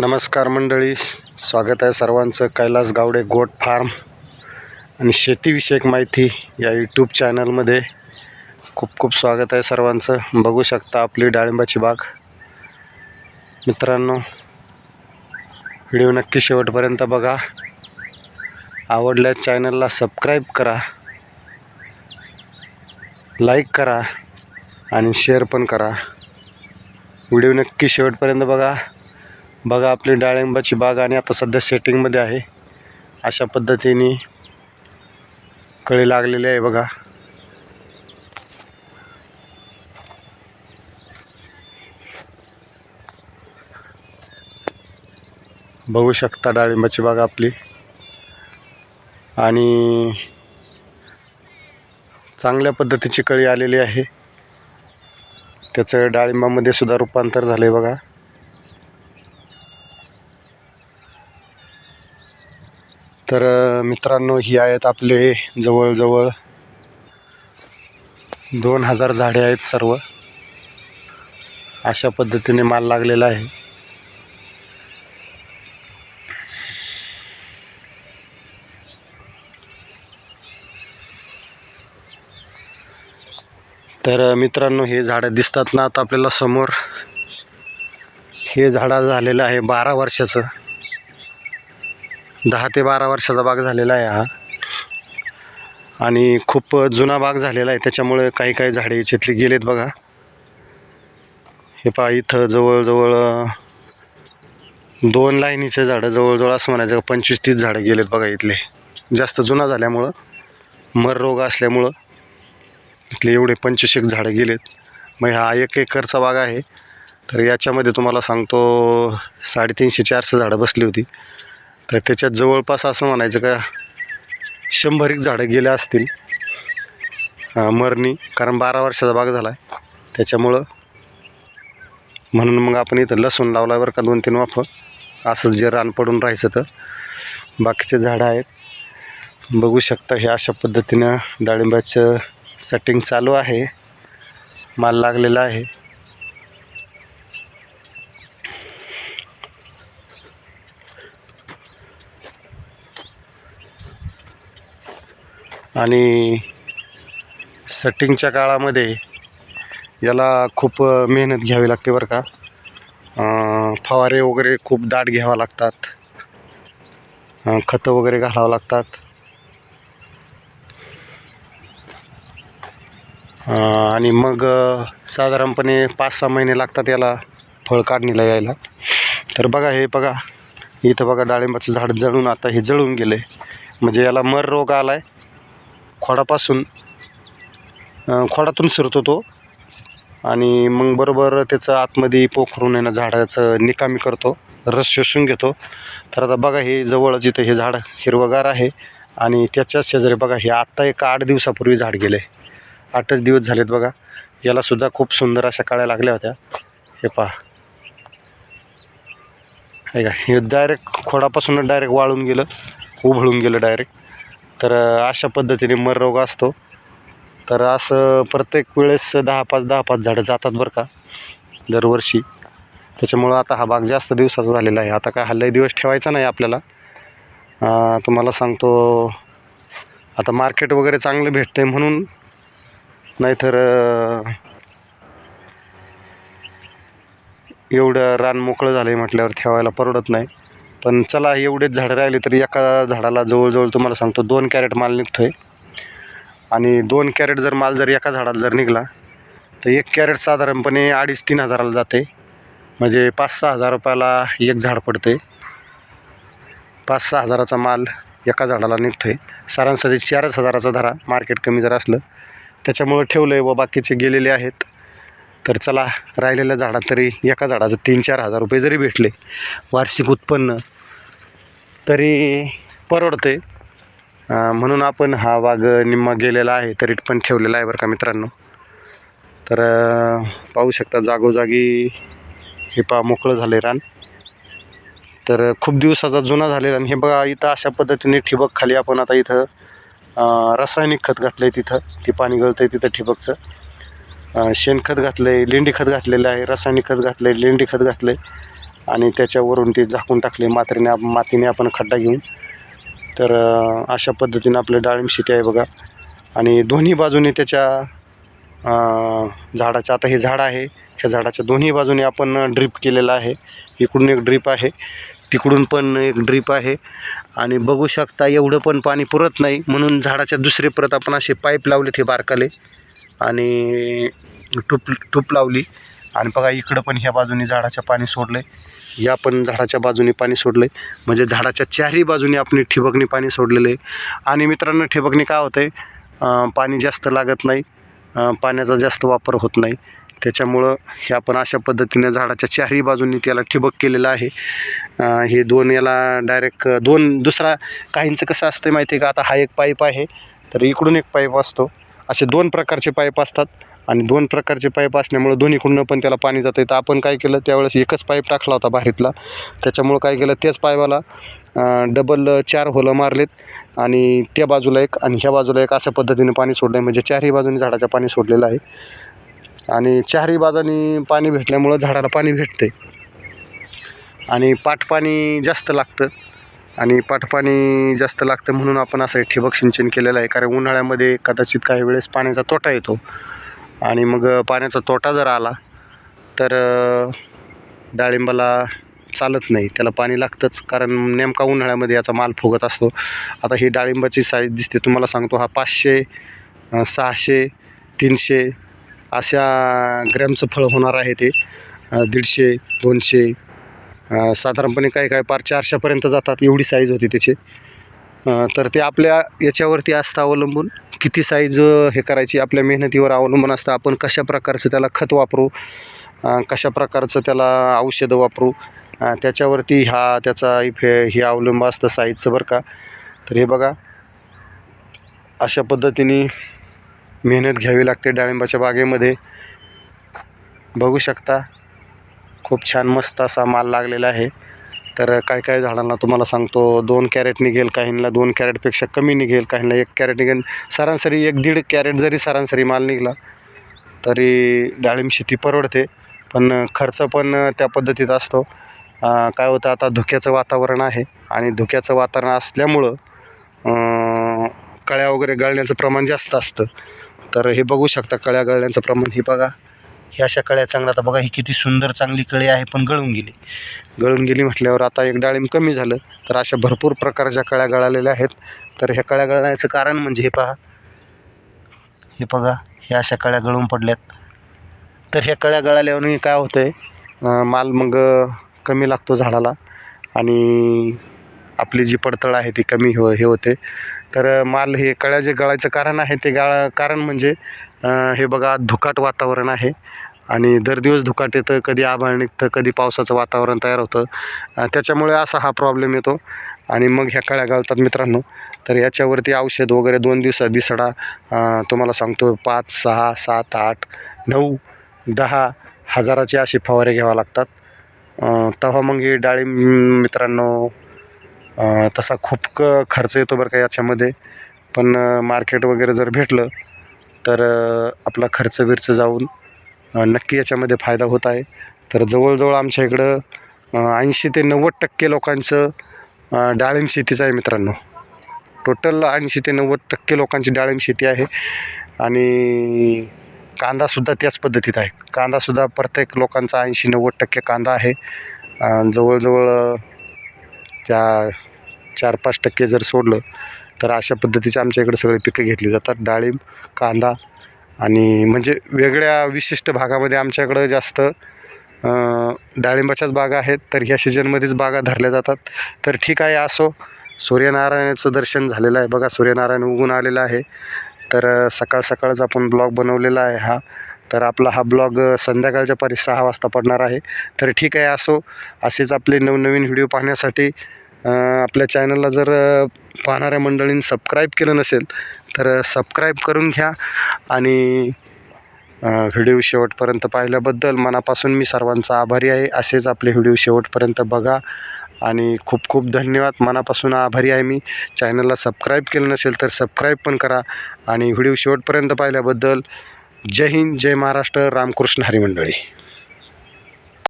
नमस्कार मंडळी स्वागत आहे सर्वांचं. कैलास गावडे गोट फार्म आणि शेतीविषयक माहिती या यूट्यूब चॅनलमध्ये. खूप खूप स्वागत आहे सर्वांचं. बघू शकता आपली डाळिंबाची बाग. मित्रांनो व्हिडिओ नक्की शेवटपर्यंत बघा. आवडल्या चॅनलला सबस्क्राईब करा. लाईक करा आणि शेअर पण करा. व्हिडिओ नक्की शेवटपर्यंत बघा. बघा आपली डाळिंबाची बाग आणि आता सध्या सेटिंगमध्ये आहे. अशा पद्धतीने कळी लागलेली आहे बघा. बघू शकता डाळिंबाची बाग आपली. आणि चांगल्या पद्धतीची कळी आलेली आहे. त्याचं डाळिंबामध्ये सुद्धा रूपांतर झालं आहे बघा. तर मित्रांनो ही आहेत आपले जवळजवळ दोन हजार झाडे आहेत सर्व. अशा पद्धतीने माल लागलेला आहे. तर मित्रांनो हे झाडं दिसतात ना आता आपल्याला समोर. हे झाडं झालेलं आहे बारा वर्षाचं. दहा ते बारा वर्षाचा बाग झालेला आहे हा. आणि खूप जुना बाग झालेला आहे. त्याच्यामुळे काही काही झाडे याच्यातली गेलेत बघा. हे पहा इथं जवळजवळ दोन लाईनीचे झाडं जवळजवळ असं म्हणायचं का पंचवीस तीस झाडं गेलेत बघा इथले. जास्त जुना झाल्यामुळं मर रोग असल्यामुळं इथले एवढे पंचवीस एक झाडं गेलेत. मग हा एक एकरचा बाग आहे. तर याच्यामध्ये तुम्हाला सांगतो साडेतीनशे चारशे झाडं बसली होती. तर त्याच्यात जवळपास असं म्हणायचं का शंभर एक झाडं गेल्या असतील. मरणी कारण बारा वर्षाचा बाग झाला आहे त्याच्यामुळं म्हणून मग आपण इथं लसूण लावला बरं का दोन तीन वाफ. असंच जे रान पडून राहायचं तर. बाकीचे झाडं आहेत. बघू शकता हे अशा पद्धतीनं डाळिंबाचं सेटिंग चालू आहे. माल लागलेला आहे. आणि सेटिंगच्या काळामध्ये याला खूप मेहनत घ्यावी लागते बरं का. फवारे वगैरे खूप दाट घ्यावा लागतात. खतं वगैरे घालावं लागतात. आणि मग साधारणपणे पाच सहा महिने लागतात याला फळ काढणीला यायला. तर बघा हे बघा इथं बघा डाळिंबाचं झाड जळून आता हे जळून गेलं आहे म्हणजे याला मर रोग आला आहे खोडापासून खोडातून शिरतो तो. आणि मग बरोबर त्याचं आतमध्ये पोखरून आहे ना झाडाचं निकामी करतो रस शोषून घेतो. तर आता बघा हे जवळच इथं हे झाड हिरवगार आहे आणि त्याच्याच शेजारी बघा हे आत्ता एक आठ दिवसापूर्वी झाड गेले आठच दिवस झालेत बघा. यालासुद्धा खूप सुंदर अशा काळ्या लागल्या होत्या. हे पहा. हे का हे डायरेक्ट खोडापासून डायरेक्ट वाळून गेलं उभळून गेलं डायरेक्ट तर अशा पद्धतीने मर रोग असतो. तर असं प्रत्येक वेळेस दहा पाच दहा पाच झाडं जातात बरं का दरवर्षी. त्याच्यामुळं आता हा बाग जास्त दिवसाचा झालेला आहे. आता काय हल्लाही दिवस ठेवायचा नाही आपल्याला. तुम्हाला सांगतो आता मार्केट वगैरे चांगलं भेटतं आहे म्हणून. नाहीतर एवढं रान मोकळं झालं आहे म्हटल्यावर ठेवायला परवडत नाही. पण चला एवढेच झाडं राहिले तरी एका झाडाला जवळजवळ तुम्हाला सांगतो दोन कॅरेट माल निघतो आहे आणि दोन कॅरेट जर माल जर एका झाडाला जर निघाला तर एक कॅरेट साधारणपणे अडीच तीन हजाराला जाते. म्हणजे पाच सहा हजार रुपयाला एक झाड पडते पाच सहा हजाराचा माल एका झाडाला निघतो आहे सरासरी चारच हजाराचा धरा मार्केट कमी जर असलं त्याच्यामुळं ठेवलं आहे व बाकीचे गेलेले आहेत. तर चला राहिलेल्या झाडात तरी एका झाडाचं तीन चार हजार रुपये जरी भेटले वार्षिक उत्पन्न तरी परवडते म्हणून आपण हा बाग निम्मा गेलेला आहे तरी पण ठेवलेला आहे बरं का मित्रांनो. तर पाहू शकता जागोजागी हे पा मोकळं झालं रान. तर खूप दिवसाचा जुना झालेला आणि हे बघा इथं अशा पद्धतीने ठिबक खाली आपण आता इथं रासायनिक खत घातलं आहे तिथं. ती पाणी गळतं आहे तिथं ठिबकचं. शेणखत घातलं आहे लेंडी खत घातलेलं आहे रासायनिक खत घातलं आहे लेंडी खत घातलं आहे आणि त्याच्यावरून ते झाकून टाकले मात्रेने मातीने आपण खड्डा घेऊन. तर अशा पद्धतीनं आपलं डाळिंब शेती आहे बघा. आणि दोन्ही बाजूने त्याच्या झाडाचं आता हे झाड आहे ह्या झाडाच्या दोन्ही बाजूने आपण ड्रीप केलेलं आहे. इकडून एक ड्रीप आहे तिकडून पण एक ड्रीप आहे. आणि बघू शकता एवढं पण पाणी पुरत नाही म्हणून झाडाच्या दुसरे परत आपण असे पाईप लावलेत हे बारकाले. आणि टूप टूप लावली. आणि बघा इकडं पण ह्या बाजूने झाडाच्या पाणी सोडलं या पण झाडाच्या बाजूने पाणी सोडलं म्हणजे झाडाच्या चारही बाजूने आपण ठिबकने पाणी सोडलेलं आहे आणि मित्रांनो ठिबकने काय होतं आहे पाणी जास्त लागत नाही. पाण्याचा जास्त वापर होत नाही. त्याच्यामुळं हे आपण अशा पद्धतीने झाडाच्या चारही बाजूंनी त्याला ठिबक केलेलं आहे. हे दोन याला डायरेक्ट दोन दुसरा काहींचं कसं असतं माहिती आहे का? आता हा एक पाईप आहे. तर इकडून एक पाईप असतो. असे दोन प्रकारचे पाईप असतात आणि दोन प्रकारचे पाईप असल्यामुळं दोन्हीकडून पण त्याला पाणी जातं. तर आपण काय केलं त्यावेळेस एकच पाईप टाकला होता बाहेरीतला त्याच्यामुळं काय केलं त्याच पाईपाला डबल चार होलं मारलेत आणि त्या बाजूला एक आणि ह्या बाजूला एक अशा पद्धतीने पाणी सोडलं आहे म्हणजे चारही बाजूने झाडाचं पाणी सोडलेलं आहे. आणि चारही बाजूनी पाणी भेटल्यामुळं झाडाला पाणी भेटते आणि पाटपाणी जास्त लागतं. आणि पाटपाणी जास्त लागतं म्हणून आपण असं ठिबक सिंचन केलेलं आहे. कारण उन्हाळ्यामध्ये कदाचित काही वेळेस पाण्याचा तोटा येतो. आणि मग पाण्याचा तोटा जर आला तर डाळिंबाला चालत नाही. त्याला पाणी लागतंच. कारण नेमका उन्हाळ्यामध्ये याचा माल फुगत असतो. आता ही डाळिंबाची साईज दिसते. तुम्हाला सांगतो हा पाचशे सहाशे तीनशे अशा ग्रॅमचं फळ होणार आहे ते. दीडशे दोनशे साधारणपणे काय काय पार चारशेपर्यंत जातात एवढी साईज होती त्याची. तर ते आपल्या याच्यावरती असतं अवलंबून. किती साईज हे करायची आपल्या मेहनतीवर अवलंबून असतं. आपण कशा प्रकारचं त्याला खत वापरू कशा प्रकारचं त्याला औषधं वापरू त्याच्यावरती हा त्याचा इफे हे अवलंब असतं साईजचं बरं का. तर हे बघा. अशा पद्धतीने मेहनत घ्यावी लागते डाळिंबाच्या बागेमध्ये. बघू शकता. खूप छान मस्त असा माल लागलेला आहे. तर काय काय झाडांना तुम्हाला सांगतो दोन कॅरेट निघेल काहींना दोन कॅरेटपेक्षा कमी निघेल काहींना एक कॅरेट निघेल सरासरी एक दीड कॅरेट जरी सरासरी माल निघाला तरी डाळिंब शेती परवडते. पण खर्च पण त्या पद्धतीत असतो. काय होतं आता धुक्याचं वातावरण आहे आणि धुक्याचं वातावरण असल्यामुळं कळ्या वगैरे गळण्याचं प्रमाण जास्त असतं. तर हे बघू शकता कळ्या गळण्याचं प्रमाण हे बघा. ह्या अशा कळ्या चांगल्या. आता बघा ही किती सुंदर चांगली कळी आहे पण गळून गेली. गळून गेली म्हटल्यावर आता एक डाळिंब कमी झालं. तर अशा भरपूर प्रकारच्या कळ्या गळालेल्या आहेत तर ह्या कळ्या गळण्याचं कारण म्हणजे हे पहा. हे बघा ह्या अशा कळ्या गळून पडल्यात. तर ह्या कळ्या गळाल्याने काय होतं आहे माल मग कमी लागतो झाडाला. आणि आपली जी पडतळ आहे ती कमी हो हे होते. तर माल हे कळ्या जे गळायचं कारण आहे ते गाळ कारण म्हणजे हे बघा धुकाट वातावरण आहे. आणि दर दिवस धुकाट येतं कधी आभाळ निघतं कधी पावसाचं वातावरण तयार होतं. त्याच्यामुळे असा हा प्रॉब्लेम येतो. आणि मग ह्या कळ्या गाळतात मित्रांनो. तर याच्यावरती औषध वगैरे दोन दिवसात दिसडा तुम्हाला सांगतो पाच सहा सात आठ नऊ दहा हजाराचे असे फवारे घ्यावा लागतात. तेव्हा मग हे डाळिंब मित्रांनो तसा खूप क खर्च येतो बरं का याच्यामध्ये. पण मार्केट वगैरे जर भेटलं तर आपला खर्च बिर्च जाऊन नक्की याच्यामध्ये फायदा होत आहे. तर जवळजवळ आमच्या इकडं ऐंशी ते नव्वद टक्के लोकांचं डाळिंब शेतीचं आहे मित्रांनो. टोटल ऐंशी ते नव्वद टक्के लोकांची डाळिंब शेती आहे. आणि कांदासुद्धा त्याच पद्धतीत आहे. कांदासुद्धा प्रत्येक लोकांचा ऐंशी नव्वद टक्के कांदा आहे. जवळजवळ त्या चार पाच टक्के जर सोडलं तर अशा पद्धतीचे आमच्या इकडे सगळे पिकं घेतली जातात. डाळिंब कांदा आणि म्हणजे वेगळ्या विशिष्ट भागामध्ये आमच्याकडं जास्त डाळिंबाच्याच बागा आहेत तर ह्या सीजनमध्येच बागा धरल्या जातात. तर ठीक आहे असो. सूर्यनारायणाचं दर्शन झालेलं आहे. बघा सूर्यनारायण उगून आलेला आहे. तर सकाळ सकाळच आपण ब्लॉग बनवलेला आहे हा. तर आपला हा ब्लॉग संध्याकाळच्या परी सहा वाजता पडणार आहे. तर ठीक आहे असो असेच आपले नवनवीन व्हिडिओ पाहण्यासाठी आपल्या चॅनलला जर पाहणाऱ्या मंडळींनी सबस्क्राईब केलं नसेल तर सबस्क्राईब करून घ्या आणि व्हिडिओ शेवटपर्यंत पाहिल्याबद्दल मनापासून मी सर्वांचा आभारी आहे. असेच आपले व्हिडिओ शेवटपर्यंत बघा आणि खूप खूप धन्यवाद. मनापासून आभारी आहे मी. चॅनलला सबस्क्राईब केलं नसेल तर सबस्क्राईब पण करा आणि व्हिडिओ शेवटपर्यंत पाहिल्याबद्दल जय हिंद जय महाराष्ट्र रामकृष्ण हरी मंडळी